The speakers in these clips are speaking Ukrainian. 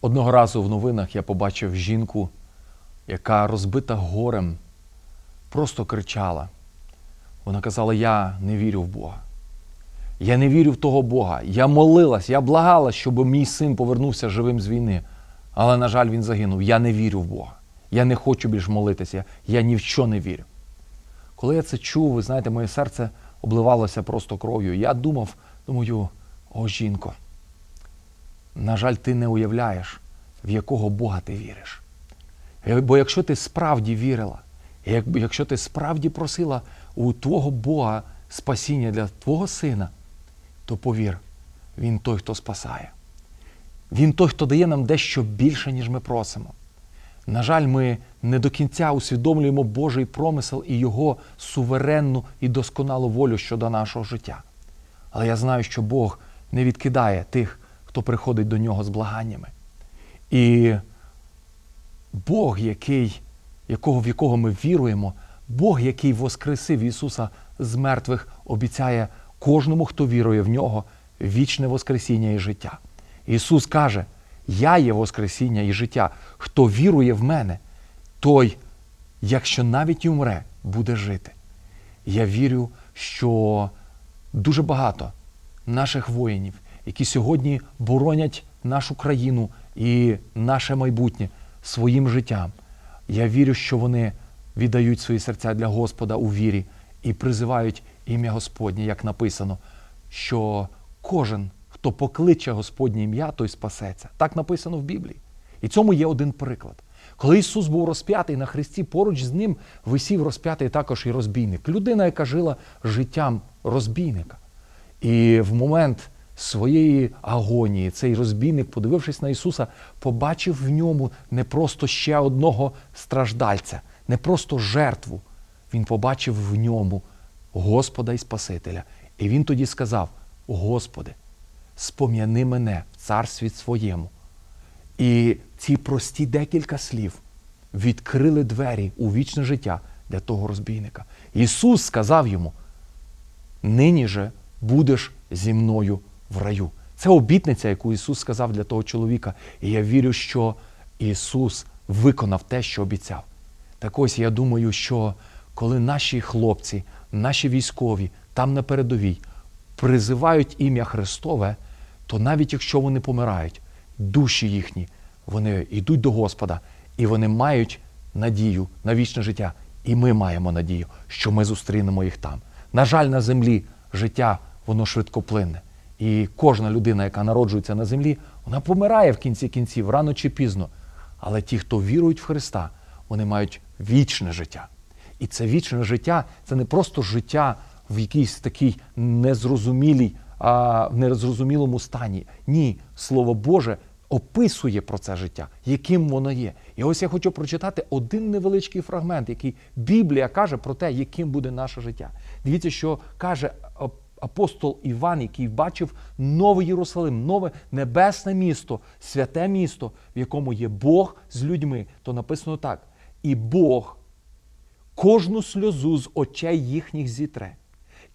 Одного разу в новинах я побачив жінку, яка розбита горем, просто кричала. Вона казала: Я не вірю в Бога. Я не вірю в того Бога. Я молилась, я благала, щоб мій син повернувся живим з війни. Але, на жаль, він загинув. Я не вірю в Бога. Я не хочу більш молитися. Я ні в що не вірю. Коли я це чув, ви знаєте, моє серце обливалося просто кров'ю. Я думав, думаю, о, жінко, на жаль, ти не уявляєш, в якого Бога ти віриш. Е, Бо якщо ти справді вірила, якщо ти справді просила у твого Бога спасіння для твого сина, то повір, він той, хто спасає. Він той, хто дає нам дещо більше, ніж ми просимо. На жаль, ми не до кінця усвідомлюємо Божий промисел і Його суверенну і досконалу волю щодо нашого життя. Але я знаю, що Бог не відкидає тих, хто приходить до нього з благаннями. І Бог, який, якого, в якого ми віруємо, Бог, який воскресив Ісуса з мертвих, обіцяє кожному, хто вірує в нього, вічне Воскресіння і життя. Ісус каже: Я є Воскресіння і життя. Хто вірує в мене, той, якщо навіть і умре, буде жити. Я вірю, що дуже багато наших воїнів, які сьогодні боронять нашу країну і наше майбутнє своїм життям. Я вірю, що вони віддають свої серця для Господа у вірі і призивають ім'я Господнє, як написано, що кожен, хто покличе Господнє ім'я, той спасеться. Так написано в Біблії. І цьому є один приклад. Коли Ісус був розп'ятий на Христі, поруч з ним висів розп'ятий також і розбійник. Людина, яка жила життям розбійника. І в момент своєї агонії цей розбійник, подивившись на Ісуса, побачив в ньому не просто ще одного страждальця, не просто жертву. Він побачив в ньому Господа і Спасителя. І він тоді сказав: Господи, спом'яни мене в царстві своєму. І ці прості декілька слів відкрили двері у вічне життя для того розбійника. Ісус сказав йому: нині же будеш зі мною в раю. Це обітниця, яку Ісус сказав для того чоловіка. І я вірю, що Ісус виконав те, що обіцяв. Так ось я думаю, що коли наші хлопці, наші військові там на передовій призивають ім'я Христове, то навіть якщо вони помирають, душі їхні, вони йдуть до Господа і вони мають надію на вічне життя. І ми маємо надію, що ми зустрінемо їх там. На жаль, на землі життя воно швидкоплинне. І кожна людина, яка народжується на землі, вона помирає в кінці кінців, рано чи пізно. Але ті, хто вірують в Христа, вони мають вічне життя. І це вічне життя це не просто життя в якійсь такій незрозумілій, а незрозумілому стані. Ні, Слово Боже описує про це життя, яким воно є. І ось я хочу прочитати один невеличкий фрагмент, який Біблія каже про те, яким буде наше життя. Дивіться, що каже апостол Іван, який бачив новий Єрусалим, нове небесне місто, святе місто, в якому є Бог з людьми. То написано так: і Бог кожну сльозу з очей їхніх зітре,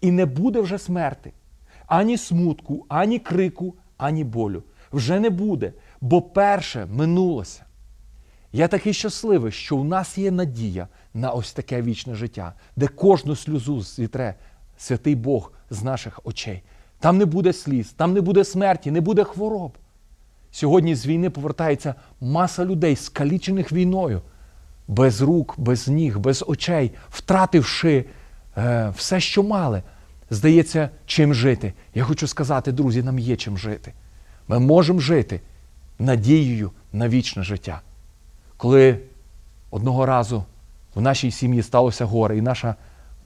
і не буде вже смерти, ані смутку, ані крику, ані болю. Вже не буде, бо перше минулося. Я такий щасливий, що у нас є надія на ось таке вічне життя, де кожну сльозу зітре святий Бог з наших очей. Там не буде сліз, там не буде смерті, не буде хвороб. Сьогодні з війни повертається маса людей, скалічених війною, без рук, без ніг, без очей, втративши е, все, що мали. Здається, чим жити. Я хочу сказати, друзі, нам є чим жити. Ми можемо жити надією на вічне життя. Коли одного разу в нашій сім'ї сталося горе, і наша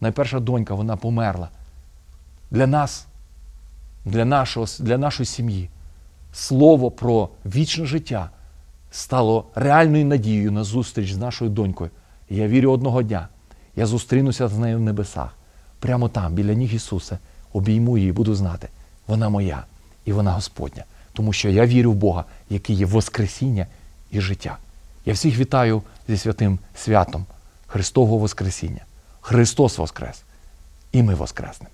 найперша донька вона померла. Для нас, для, нашого, для нашої сім'ї, слово про вічне життя стало реальною надією на зустріч з нашою донькою. І я вірю одного дня. Я зустрінуся з нею в небесах. Прямо там, біля ніг Ісуса, обійму її буду знати, вона моя і вона Господня. Тому що я вірю в Бога, який є Воскресіння і життя. Я всіх вітаю зі святим святом Христового Воскресіння. Христос Воскрес! І ми Воскреснемо.